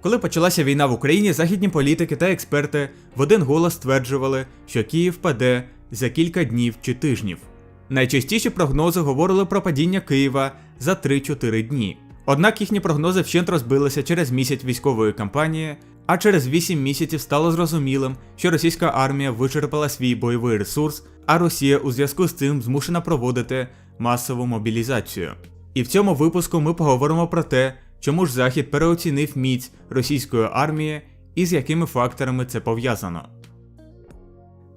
Коли почалася війна в Україні, західні політики та експерти в один голос стверджували, що Київ паде за кілька днів чи тижнів. Найчастіші прогнози говорили про падіння Києва за 3-4 дні. Однак їхні прогнози вщент розбилися через місяць військової кампанії, а через 8 місяців стало зрозумілим, що російська армія вичерпала свій бойовий ресурс, а Росія у зв'язку з цим змушена проводити масову мобілізацію. І в цьому випуску ми поговоримо про те, чому ж Захід переоцінив міць російської армії і з якими факторами це пов'язано.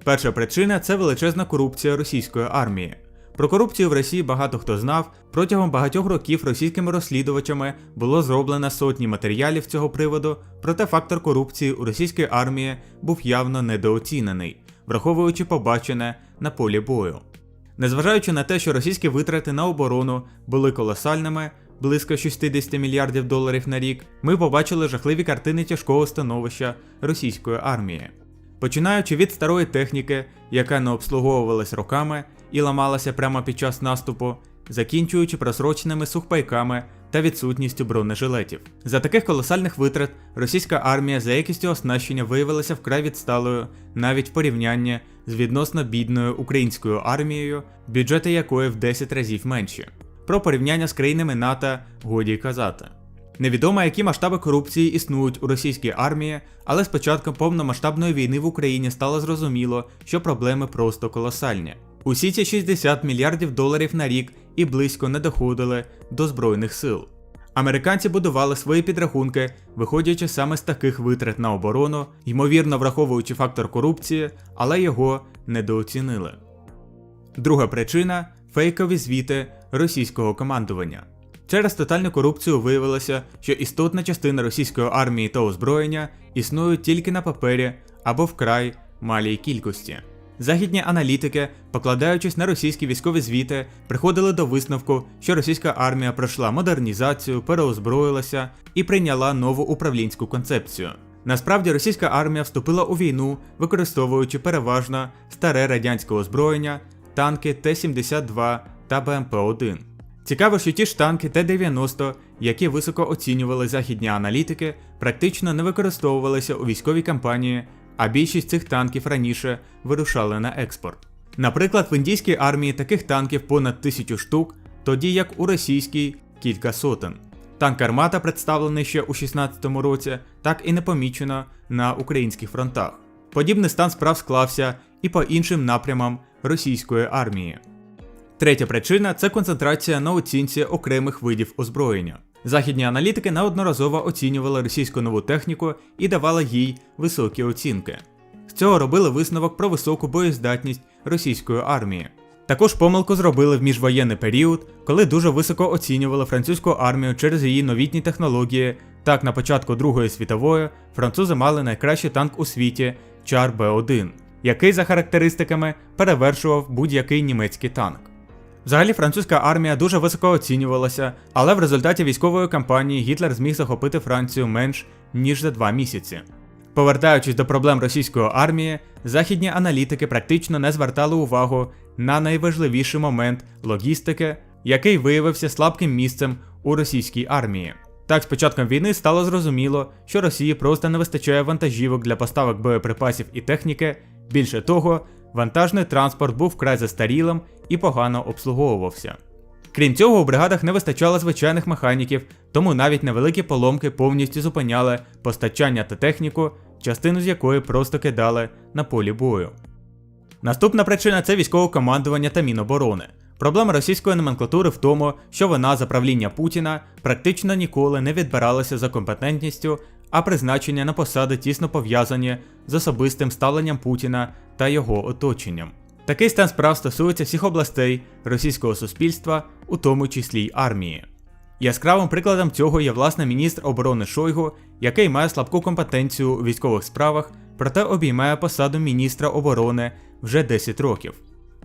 Перша причина це величезна корупція російської армії. Про корупцію в Росії багато хто знав. Протягом багатьох років російськими розслідувачами було зроблено сотні матеріалів цього приводу, проте фактор корупції у російській армії був явно недооцінений, враховуючи побачене на полі бою. Незважаючи на те, що російські витрати на оборону були колосальними, близько 60 мільярдів доларів на рік, ми побачили жахливі картини тяжкого становища російської армії. Починаючи від старої техніки, яка не обслуговувалась роками і ламалася прямо під час наступу, закінчуючи просроченими сухпайками та відсутністю бронежилетів. За таких колосальних витрат російська армія за якістю оснащення виявилася вкрай відсталою навіть в порівнянні з відносно бідною українською армією, бюджети якої в 10 разів менші. Про порівняння з країнами НАТО годі казати. Невідомо, які масштаби корупції існують у російській армії, але з початком повномасштабної війни в Україні стало зрозуміло, що проблеми просто колосальні. Усі ці 60 мільярдів доларів на рік і близько не доходили до збройних сил. Американці будували свої підрахунки, виходячи саме з таких витрат на оборону, ймовірно враховуючи фактор корупції, але його недооцінили. Друга причина фейкові звіти російського командування. Через тотальну корупцію виявилося, що істотна частина російської армії та озброєння існують тільки на папері або вкрай малій кількості. Західні аналітики, покладаючись на російські військові звіти, приходили до висновку, що російська армія пройшла модернізацію, переозброїлася і прийняла нову управлінську концепцію. Насправді російська армія вступила у війну, використовуючи переважно старе радянське озброєння, танки Т-72 та БМП-1. Цікаво, що ті ж танки Т-90, які високо оцінювали західні аналітики, практично не використовувалися у військовій кампанії, а більшість цих танків раніше вирушали на експорт. Наприклад, в індійській армії таких танків понад тисячу штук, тоді як у російській кілька сотень. Танк Армата, представлений ще у 16-му році, так і не помічено на українських фронтах. Подібний стан справ склався і по іншим напрямам російської армії. Третя причина це концентрація на оцінці окремих видів озброєння. Західні аналітики неодноразово оцінювали російську нову техніку і давали їй високі оцінки. З цього робили висновок про високу боєздатність російської армії. Також помилку зробили в міжвоєнний період, коли дуже високо оцінювали французьку армію через її новітні технології. Так, на початку Другої світової французи мали найкращий танк у світі Чар Б1, який за характеристиками перевершував будь-який німецький танк. Взагалі французька армія дуже високо оцінювалася, але в результаті військової кампанії Гітлер зміг захопити Францію менш ніж за два місяці. Повертаючись до проблем російської армії, західні аналітики практично не звертали увагу на найважливіший момент логістики, який виявився слабким місцем у російській армії. Так, з початком війни стало зрозуміло, що Росії просто не вистачає вантажівок для поставок боєприпасів і техніки. Більше того, вантажний транспорт був вкрай застарілим і погано обслуговувався. Крім цього, у бригадах не вистачало звичайних механіків, тому навіть невеликі поломки повністю зупиняли постачання та техніку, частину з якої просто кидали на полі бою. Наступна причина це військове командування та Міноборони. Проблема російської номенклатури в тому, що вона за правління Путіна практично ніколи не відбиралася за компетентністю, а призначення на посади тісно пов'язані з особистим ставленням Путіна та його оточенням. Такий стан справ стосується всіх областей російського суспільства, у тому числі й армії. Яскравим прикладом цього є власне міністр оборони Шойгу, який має слабку компетенцію у військових справах, проте обіймає посаду міністра оборони вже 10 років.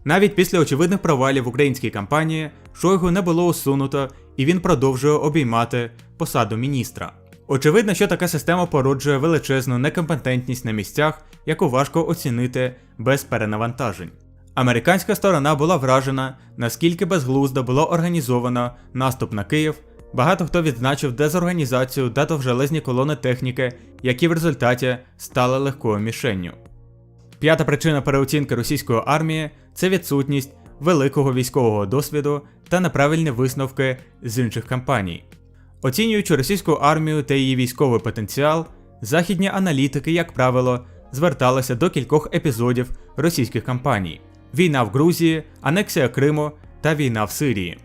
Навіть після очевидних провалів в українській кампанії Шойгу не було усунуто і він продовжує обіймати посаду міністра. Очевидно, що така система породжує величезну некомпетентність на місцях, яку важко оцінити без перенавантажень. Американська сторона була вражена, наскільки безглуздо було організовано наступ на Київ Багато хто відзначив дезорганізацію та довжелезні колони техніки, які в результаті стали легкою мішенню. П'ята причина переоцінки російської армії це відсутність великого військового досвіду та неправильні висновки з інших кампаній. Оцінюючи російську армію та її військовий потенціал, західні аналітики, як правило, зверталися до кількох епізодів російських кампаній: війна в Грузії, анексія Криму та війна в Сирії.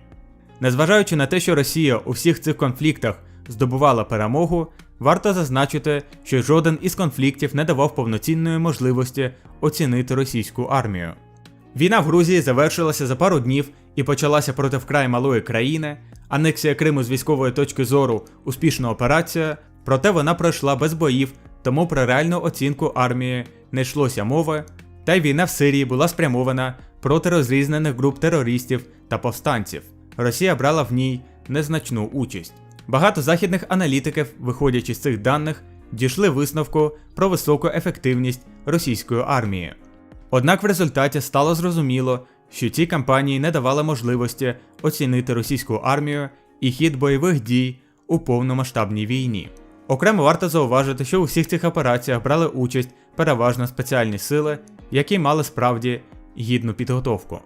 Незважаючи на те, що Росія у всіх цих конфліктах здобувала перемогу, варто зазначити, що жоден із конфліктів не давав повноцінної можливості оцінити російську армію. Війна в Грузії завершилася за пару днів і почалася проти вкрай малої країни. Анексія Криму з військової точки зору успішна операція, проте вона пройшла без боїв, тому про реальну оцінку армії не йшлося мови. Та й війна в Сирії була спрямована проти розрізнених груп терористів та повстанців. Росія брала в ній незначну участь. Багато західних аналітиків, виходячи з цих даних, дійшли висновку про високу ефективність російської армії. Однак в результаті стало зрозуміло, що ці кампанії не давали можливості оцінити російську армію і хід бойових дій у повномасштабній війні. Окремо варто зауважити, що у всіх цих операціях брали участь переважно спеціальні сили, які мали справді гідну підготовку.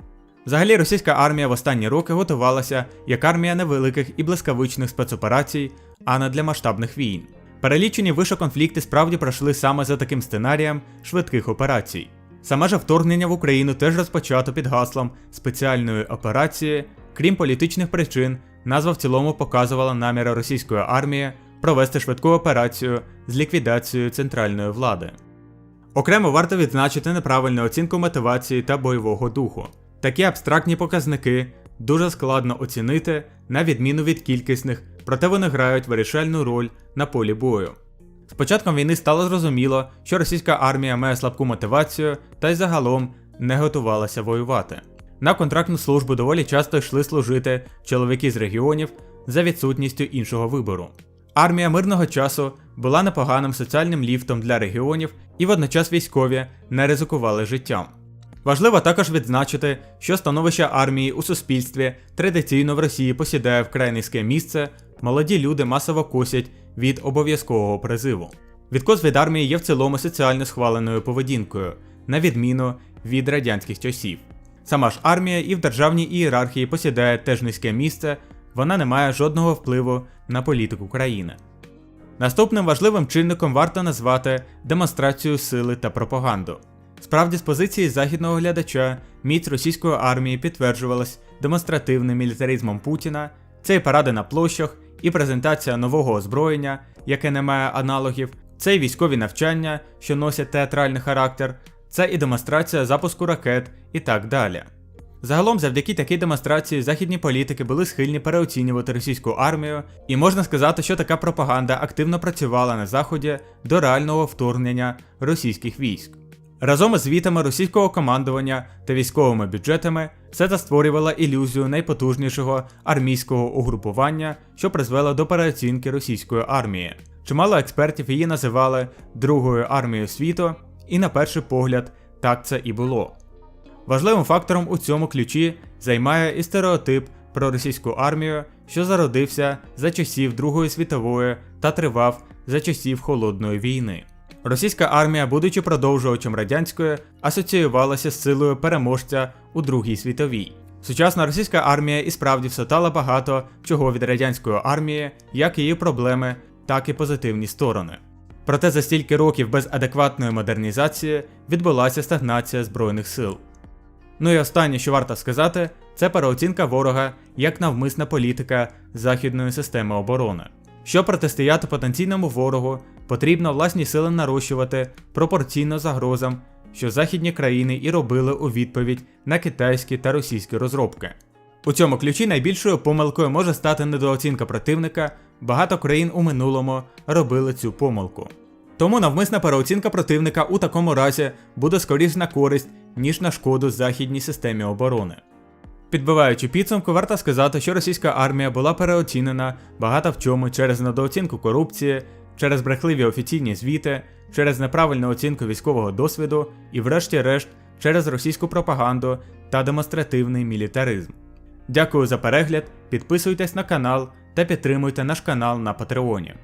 Взагалі, російська армія в останні роки готувалася як армія невеликих і блискавичних спецоперацій, а не для масштабних війн. Перелічені вище конфлікти справді пройшли саме за таким сценарієм швидких операцій. Саме ж вторгнення в Україну теж розпочато під гаслом спеціальної операції, крім політичних причин, назва в цілому показувала наміри російської армії провести швидку операцію з ліквідацією центральної влади. Окремо варто відзначити неправильну оцінку мотивації та бойового духу. Такі абстрактні показники дуже складно оцінити, на відміну від кількісних, проте вони грають вирішальну роль на полі бою. З початком війни стало зрозуміло, що російська армія має слабку мотивацію та й загалом не готувалася воювати. На контрактну службу доволі часто йшли служити чоловіки з регіонів за відсутністю іншого вибору. Армія мирного часу була непоганим соціальним ліфтом для регіонів і водночас військові не ризикували життям. Важливо також відзначити, що становище армії у суспільстві традиційно в Росії посідає вкрай низьке місце, молоді люди масово косять від обов'язкового призиву. Відкос від армії є в цілому соціально схваленою поведінкою, на відміну від радянських часів. Сама ж армія і в державній ієрархії посідає теж низьке місце, вона не має жодного впливу на політику країни. Наступним важливим чинником варто назвати демонстрацію сили та пропаганду. Справді, з позиції західного глядача, міць російської армії підтверджувалась демонстративним мілітаризмом Путіна, це і паради на площах, і презентація нового озброєння, яке не має аналогів, це і військові навчання, що носять театральний характер, це і демонстрація запуску ракет і так далі. Загалом, завдяки такій демонстрації, західні політики були схильні переоцінювати російську армію, і можна сказати, що така пропаганда активно працювала на заході до реального вторгнення російських військ. Разом із звітами російського командування та військовими бюджетами все це створювало ілюзію найпотужнішого армійського угрупування, що призвело до переоцінки російської армії. Чимало експертів її називали Другою армією світу, і на перший погляд так це і було. Важливим фактором у цьому ключі займає і стереотип про російську армію, що зародився за часів Другої світової та тривав за часів Холодної війни. Російська армія, будучи продовжувачем радянської, асоціювалася з силою переможця у Другій світовій. Сучасна російська армія і справді всотала багато чого від радянської армії, як її проблеми, так і позитивні сторони. Проте за стільки років без адекватної модернізації відбулася стагнація Збройних сил. Ну і останнє, що варто сказати, це переоцінка ворога як навмисна політика західної системи оборони. Щоб протистояти потенційному ворогу, потрібно власні сили нарощувати пропорційно загрозам, що західні країни і робили у відповідь на китайські та російські розробки. У цьому ключі найбільшою помилкою може стати недооцінка противника, багато країн у минулому робили цю помилку. Тому навмисна переоцінка противника у такому разі буде скоріш на користь, ніж на шкоду західній системі оборони. Підбиваючи підсумку, варто сказати, що російська армія була переоцінена багато в чому через недооцінку корупції, через брехливі офіційні звіти, через неправильну оцінку військового досвіду і, врешті-решт, через російську пропаганду та демонстративний мілітаризм. Дякую за перегляд, підписуйтесь на канал та підтримуйте наш канал на Патреоні.